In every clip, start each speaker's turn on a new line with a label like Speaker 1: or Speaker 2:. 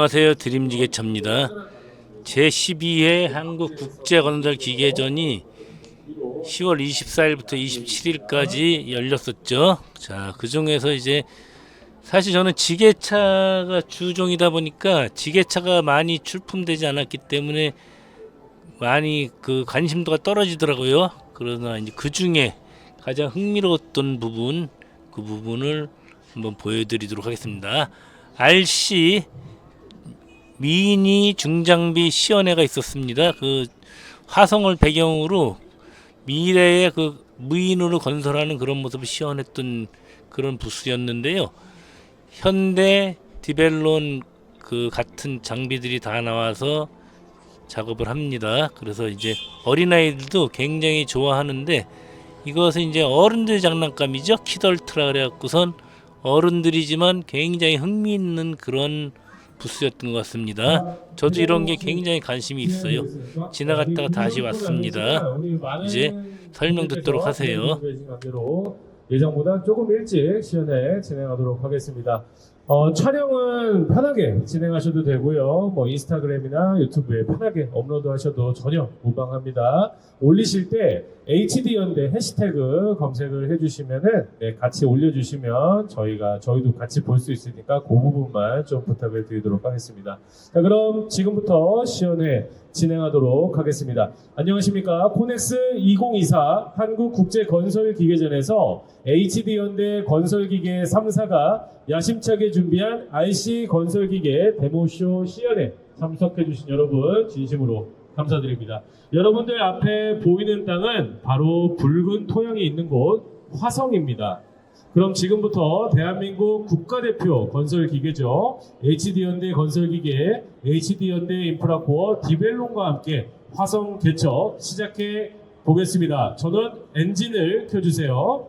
Speaker 1: 안녕하세요. 드림지게차입니다. 제12회 한국국제건설기계전이 10월 24일부터 27일까지 열렸었죠. 자, 그 중에서 이제 사실 저는 지게차가 주종이다 보니까 지게차가 많이 출품되지 않았기 때문에 많이 그 관심도가 떨어지더라고요. 그러나 이제 그 중에 가장 흥미로웠던 부분, 그 부분을 한번 보여드리도록 하겠습니다. RC 미니 중장비 시연회가 있었습니다. 그 화성을 배경으로 미래의 그 무인으로 건설하는 그런 모습을 시연했던 그런 부스였는데요. 현대 디벨론 그 같은 장비들이 다 나와서 작업을 합니다. 그래서 이제 어린아이들도 굉장히 좋아하는데 이것은 이제 어른들 장난감이죠. 키덜트라 그래갖고선 어른들이지만 굉장히 흥미있는 그런 부스였던 것 같습니다. 저도 이런 게 굉장히 관심이 있어요. 지나갔다가 다시 왔습니다. 이제 설명 듣도록 하세요.
Speaker 2: 예정보다 조금 일찍 시연회 진행하도록 하겠습니다. 어, 촬영은 편하게 진행하셔도 되고요. 뭐 인스타그램이나 유튜브에 편하게 업로드하셔도 전혀 무방합니다. 올리실 때 HD 연대 해시태그 검색을 해주시면은 네, 같이 올려주시면 저희가 저희도 같이 볼 수 있으니까 그 부분만 좀 부탁을 드리도록 하겠습니다. 자, 그럼 지금부터 시연회 진행하도록 하겠습니다. 안녕하십니까. 코넥스 2024 한국국제건설기계전에서 HD연대 건설기계 3사가 야심차게 준비한 RC 건설기계 데모쇼 시연에 참석해주신 여러분 진심으로 감사드립니다. 여러분들 앞에 보이는 땅은 바로 붉은 토양이 있는 곳 화성입니다. 그럼 지금부터 대한민국 국가대표 건설기계죠. HD연대 건설기계, HD연대 인프라코어 디벨론과 함께 화성 개척 시작해 보겠습니다. 저는 엔진을 켜주세요.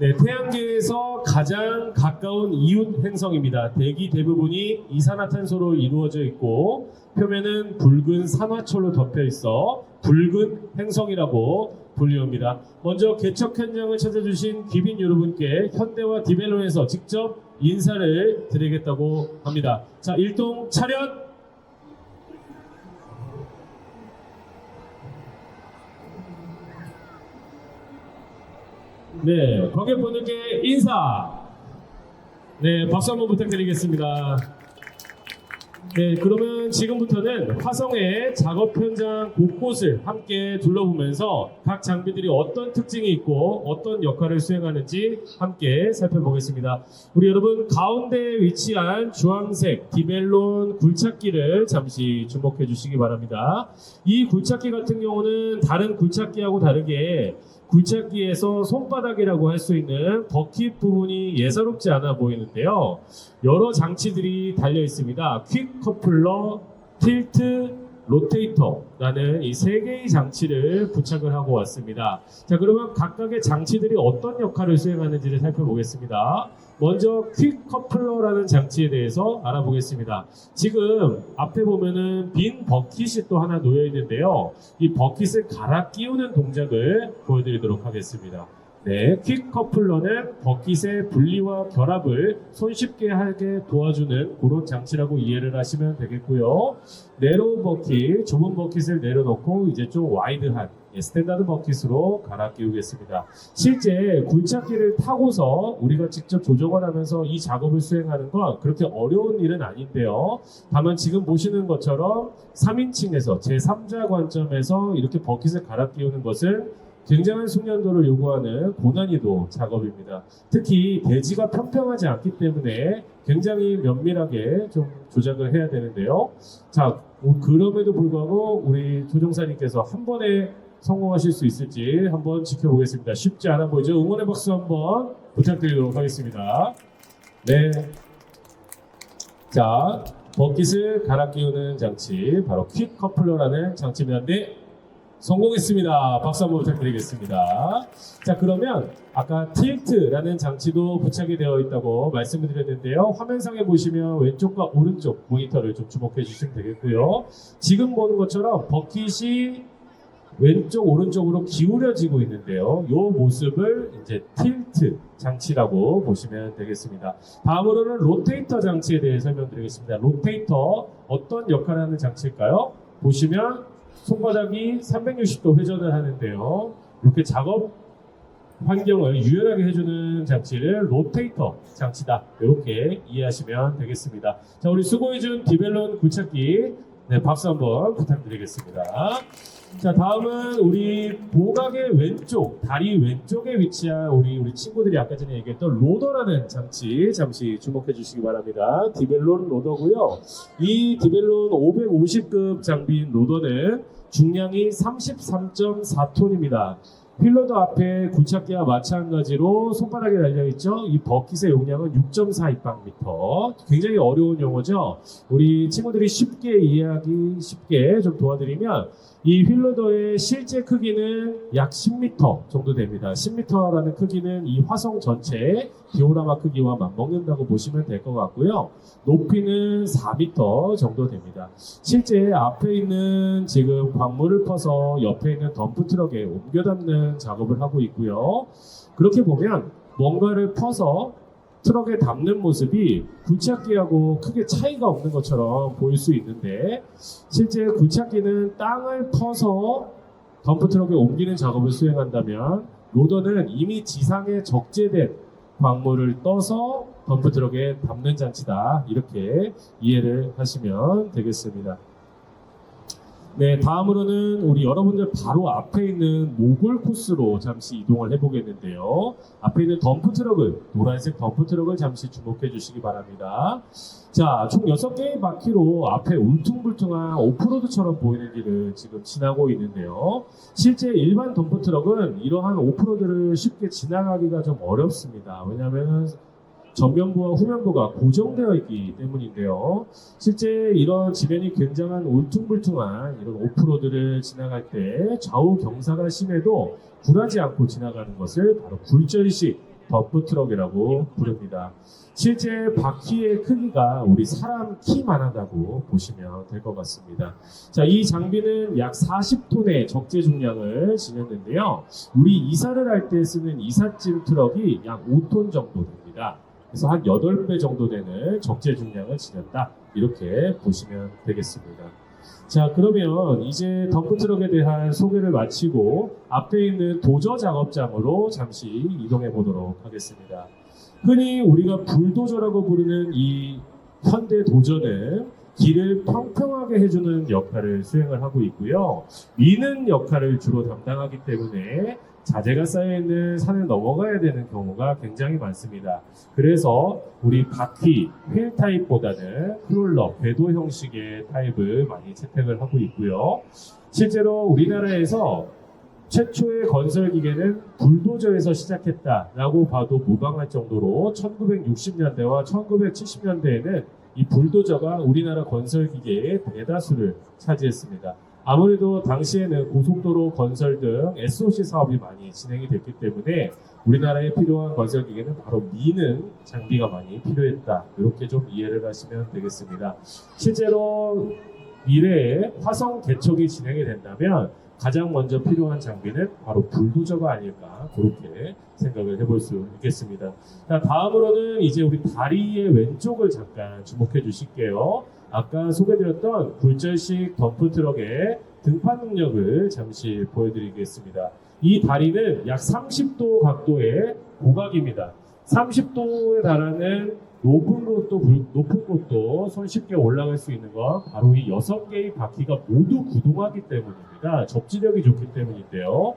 Speaker 2: 네, 태양계에서 가장 가까운 이웃 행성입니다. 대기 대부분이 이산화탄소로 이루어져 있고 표면은 붉은 산화철로 덮여 있어 붉은 행성이라고 불리웁니다. 먼저 개척 현장을 찾아주신 귀빈 여러분께 현대와 디벨론에서 직접 인사를 드리겠다고 합니다. 자, 일동 차렷! 네, 관객분들께 인사! 네, 박수 한번 부탁드리겠습니다. 네, 그러면 지금부터는 화성의 작업 현장 곳곳을 함께 둘러보면서 각 장비들이 어떤 특징이 있고 어떤 역할을 수행하는지 함께 살펴보겠습니다. 우리 여러분 가운데에 위치한 주황색 디벨론 굴착기를 잠시 주목해 주시기 바랍니다. 이 굴착기 같은 경우는 다른 굴착기하고 다르게 굴착기에서 손바닥이라고 할 수 있는 버킷 부분이 예사롭지 않아 보이는데요. 여러 장치들이 달려 있습니다. 퀵 커플러, 틸트, 로테이터라는 이 세 개의 장치를 부착을 하고 왔습니다. 자, 그러면 각각의 장치들이 어떤 역할을 수행하는지를 살펴보겠습니다. 먼저 퀵 커플러라는 장치에 대해서 알아보겠습니다. 지금 앞에 보면은 빈 버킷이 또 하나 놓여 있는데요. 이 버킷을 갈아 끼우는 동작을 보여드리도록 하겠습니다. 네, 퀵 커플러는 버킷의 분리와 결합을 손쉽게 하게 도와주는 그런 장치라고 이해를 하시면 되겠고요. 네로우 버킷, 좁은 버킷을 내려놓고 이제 좀 와이드한 예, 스탠다드 버킷으로 갈아 끼우겠습니다. 실제 굴착기를 타고서 우리가 직접 조정을 하면서 이 작업을 수행하는 건 그렇게 어려운 일은 아닌데요. 다만 지금 보시는 것처럼 3인칭에서 제3자 관점에서 이렇게 버킷을 갈아 끼우는 것은 굉장한 숙련도를 요구하는 고난이도 작업입니다. 특히 대지가 평평하지 않기 때문에 굉장히 면밀하게 좀 조작을 해야 되는데요. 자, 뭐 그럼에도 불구하고 우리 조종사님께서 한 번에 성공하실 수 있을지 한번 지켜보겠습니다. 쉽지 않아 보이죠? 응원의 박수 한번 부탁드리도록 하겠습니다. 네. 자, 버킷을 갈아 끼우는 장치, 바로 퀵 커플러라는 장치입니다. 네. 성공했습니다. 박수 한번 부탁드리겠습니다. 자, 그러면 아까 틸트라는 장치도 부착이 되어 있다고 말씀을 드렸는데요. 화면상에 보시면 왼쪽과 오른쪽 모니터를 좀 주목해 주시면 되겠고요. 지금 보는 것처럼 버킷이 왼쪽 오른쪽으로 기울여지고 있는데요. 이 모습을 이제 틸트 장치라고 보시면 되겠습니다. 다음으로는 로테이터 장치에 대해 설명드리겠습니다. 로테이터 어떤 역할을 하는 장치일까요? 보시면 손바닥이 360도 회전을 하는데요. 이렇게 작업 환경을 유연하게 해주는 장치를 로테이터 장치다. 이렇게 이해하시면 되겠습니다. 자, 우리 수고해준 디벨론 굴착기 네, 박수 한번 부탁드리겠습니다. 자, 다음은 우리 보각의 왼쪽, 다리 왼쪽에 위치한 우리 우리 친구들이 아까 전에 얘기했던 로더라는 장치 잠시 주목해 주시기 바랍니다. 디벨론 로더고요. 이 디벨론 550급 장비인 로더는 중량이 33.4톤입니다. 필러도 앞에 굴착기와 마찬가지로 손바닥에 달려있죠. 이 버킷의 용량은 6.4 입방미터. 굉장히 어려운 용어죠. 우리 친구들이 쉽게 이해하기 쉽게 좀 도와드리면 이 휠로더의 실제 크기는 약 10m 정도 됩니다. 10m라는 크기는 이 화성 전체 디오라마 크기와 맞먹는다고 보시면 될 것 같고요. 높이는 4m 정도 됩니다. 실제 앞에 있는 지금 광물을 퍼서 옆에 있는 덤프 트럭에 옮겨 담는 작업을 하고 있고요. 그렇게 보면 뭔가를 퍼서 트럭에 담는 모습이 굴착기하고 크게 차이가 없는 것처럼 보일 수 있는데 실제 굴착기는 땅을 퍼서 덤프 트럭에 옮기는 작업을 수행한다면 로더는 이미 지상에 적재된 광물을 떠서 덤프 트럭에 담는 장치다 이렇게 이해를 하시면 되겠습니다. 네, 다음으로는 우리 여러분들 바로 앞에 있는 모골 코스로 잠시 이동을 해보겠는데요. 앞에 있는 덤프 트럭을, 노란색 덤프 트럭을 잠시 주목해 주시기 바랍니다. 자, 총 6개의 바퀴로 앞에 울퉁불퉁한 오프로드처럼 보이는 길을 지금 지나고 있는데요. 실제 일반 덤프 트럭은 이러한 오프로드를 쉽게 지나가기가 좀 어렵습니다. 왜냐하면 전면부와 후면부가 고정되어 있기 때문인데요. 실제 이런 지면이 굉장한 울퉁불퉁한 이런 오프로드를 지나갈 때 좌우 경사가 심해도 굴하지 않고 지나가는 것을 바로 굴절식 덤프 트럭이라고 부릅니다. 실제 바퀴의 크기가 우리 사람 키만 하다고 보시면 될 것 같습니다. 자, 이 장비는 약 40톤의 적재 중량을 지녔는데요. 우리 이사를 할 때 쓰는 이삿짐 트럭이 약 5톤 정도 됩니다. 그래서 한 8배 정도 되는 적재 중량을 지녔다. 이렇게 보시면 되겠습니다. 자, 그러면 이제 덤프 트럭에 대한 소개를 마치고 앞에 있는 도저 작업장으로 잠시 이동해 보도록 하겠습니다. 흔히 우리가 불도저라고 부르는 이 현대 도저는 길을 평평하게 해주는 역할을 수행을 하고 있고요. 미는 역할을 주로 담당하기 때문에 자재가 쌓여있는 산을 넘어가야 되는 경우가 굉장히 많습니다. 그래서 우리 바퀴, 휠 타입보다는 크롤러, 궤도 형식의 타입을 많이 채택을 하고 있고요. 실제로 우리나라에서 최초의 건설 기계는 불도저에서 시작했다라고 봐도 무방할 정도로 1960년대와 1970년대에는 이 불도저가 우리나라 건설 기계의 대다수를 차지했습니다. 아무래도 당시에는 고속도로 건설 등 SOC 사업이 많이 진행이 됐기 때문에 우리나라에 필요한 건설 기계는 바로 미는 장비가 많이 필요했다. 이렇게 좀 이해를 하시면 되겠습니다. 실제로 미래에 화성 개척이 진행이 된다면 가장 먼저 필요한 장비는 바로 불도저가 아닐까 그렇게 생각을 해볼 수 있겠습니다. 자, 다음으로는 이제 우리 다리의 왼쪽을 잠깐 주목해 주실게요. 아까 소개드렸던 굴절식 덤프 트럭의 등판 능력을 잠시 보여드리겠습니다. 이 다리는 약 30도 각도의 고각입니다. 30도에 달하는 높은 곳도 불- 높은 곳도 손쉽게 올라갈 수 있는 건 바로 이 여섯 개의 바퀴가 모두 구동하기 때문입니다. 접지력이 좋기 때문인데요.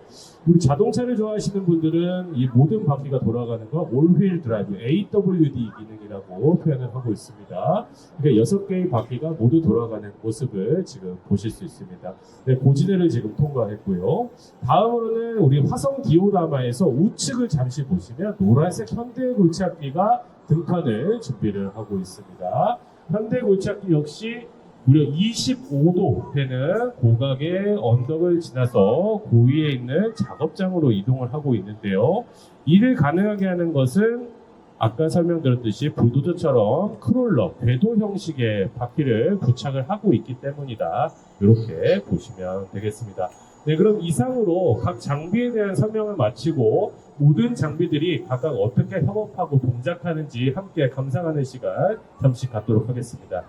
Speaker 2: 우리 자동차를 좋아하시는 분들은 이 모든 바퀴가 돌아가는 건 올휠 드라이브 AWD 기능이라고 표현을 하고 있습니다. 그러니까 여섯 개의 바퀴가 모두 돌아가는 모습을 지금 보실 수 있습니다. 네, 고지대를 지금 통과했고요. 다음으로는 우리 화성 디오라마에서 우측을 잠시 보시면 노란색 현대 굴착기가 등판을 준비를 하고 있습니다. 현대 굴착기 역시 무려 25도 되는 고각의 언덕을 지나서 고위에 있는 작업장으로 이동을 하고 있는데요. 이를 가능하게 하는 것은 아까 설명드렸듯이 불도저처럼 크롤러, 궤도 형식의 바퀴를 부착을 하고 있기 때문이다. 이렇게 보시면 되겠습니다. 네, 그럼 이상으로 각 장비에 대한 설명을 마치고 모든 장비들이 각각 어떻게 협업하고 동작하는지 함께 감상하는 시간 잠시 갖도록 하겠습니다.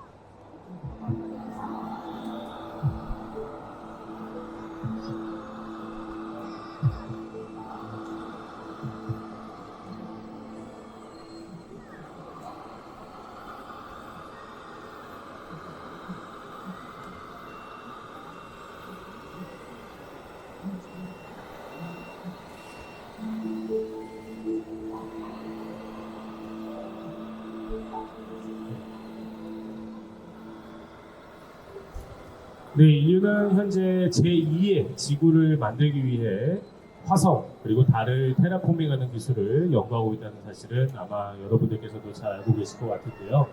Speaker 2: 네, 인류는 현재 제2의 지구를 만들기 위해 화성 그리고 달을 테라포밍하는 기술을 연구하고 있다는 사실은 아마 여러분들께서도 잘 알고 계실 것 같은데요.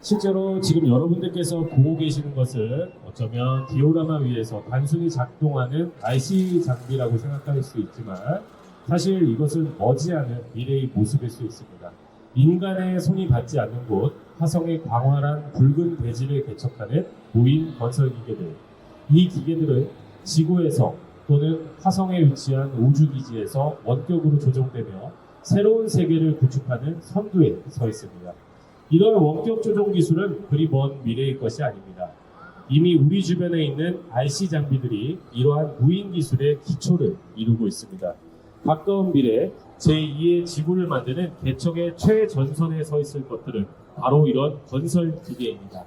Speaker 2: 실제로 지금 여러분들께서 보고 계시는 것은 어쩌면 디오라마 위에서 단순히 작동하는 IC 장비라고 생각할 수 있지만 사실 이것은 머지않은 미래의 모습일 수 있습니다. 인간의 손이 닿지 않는 곳, 화성의 광활한 붉은 대지를 개척하는 무인 건설 기계들. 이 기계들은 지구에서 또는 화성에 위치한 우주기지에서 원격으로 조종되며 새로운 세계를 구축하는 선두에 서 있습니다. 이런 원격 조종 기술은 그리 먼 미래의 것이 아닙니다. 이미 우리 주변에 있는 RC 장비들이 이러한 무인 기술의 기초를 이루고 있습니다. 가까운 미래 제2의 지구를 만드는 개척의 최전선에 서 있을 것들은 바로 이런 건설 기계입니다.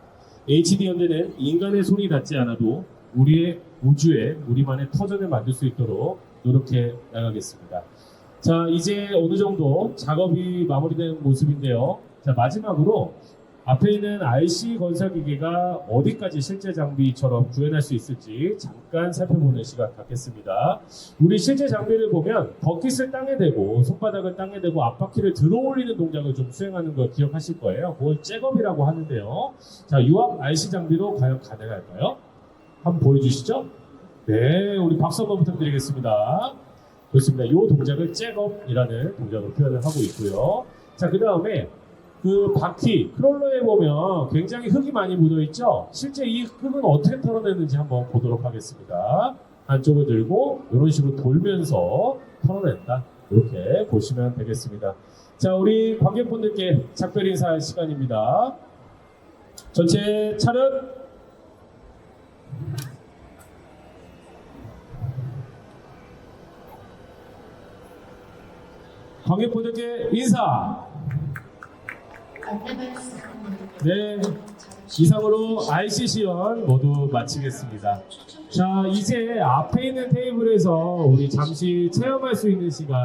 Speaker 2: HD 현대는 인간의 손이 닿지 않아도 우리의 우주에 우리만의 터전을 만들 수 있도록 노력해 나가겠습니다. 자, 이제 어느 정도 작업이 마무리된 모습인데요. 자, 마지막으로 앞에 있는 RC 건설 기계가 어디까지 실제 장비처럼 구현할 수 있을지 잠깐 살펴보는 시간 갖겠습니다. 우리 실제 장비를 보면 버킷을 땅에 대고 손바닥을 땅에 대고 앞바퀴를 들어 올리는 동작을 좀 수행하는 걸 기억하실 거예요. 그걸 잭업이라고 하는데요. 자, 유압 RC 장비로 과연 가능할까요? 한번 보여주시죠. 네, 우리 박수 한번 부탁드리겠습니다. 좋습니다. 이 동작을 잭업이라는 동작으로 표현을 하고 있고요. 자, 그 다음에 그 바퀴 크롤러에 보면 굉장히 흙이 많이 묻어 있죠. 실제 이 흙은 어떻게 털어내는지 한번 보도록 하겠습니다. 한쪽을 들고 이런 식으로 돌면서 털어낸다. 이렇게 보시면 되겠습니다. 자, 우리 관객분들께 작별 인사할 시간입니다. 전체 차렷. 관객분들께 인사. 네, 이상으로 IC 시연 모두 마치겠습니다. 자, 이제 앞에 있는 테이블에서 우리 잠시 체험할 수 있는 시간.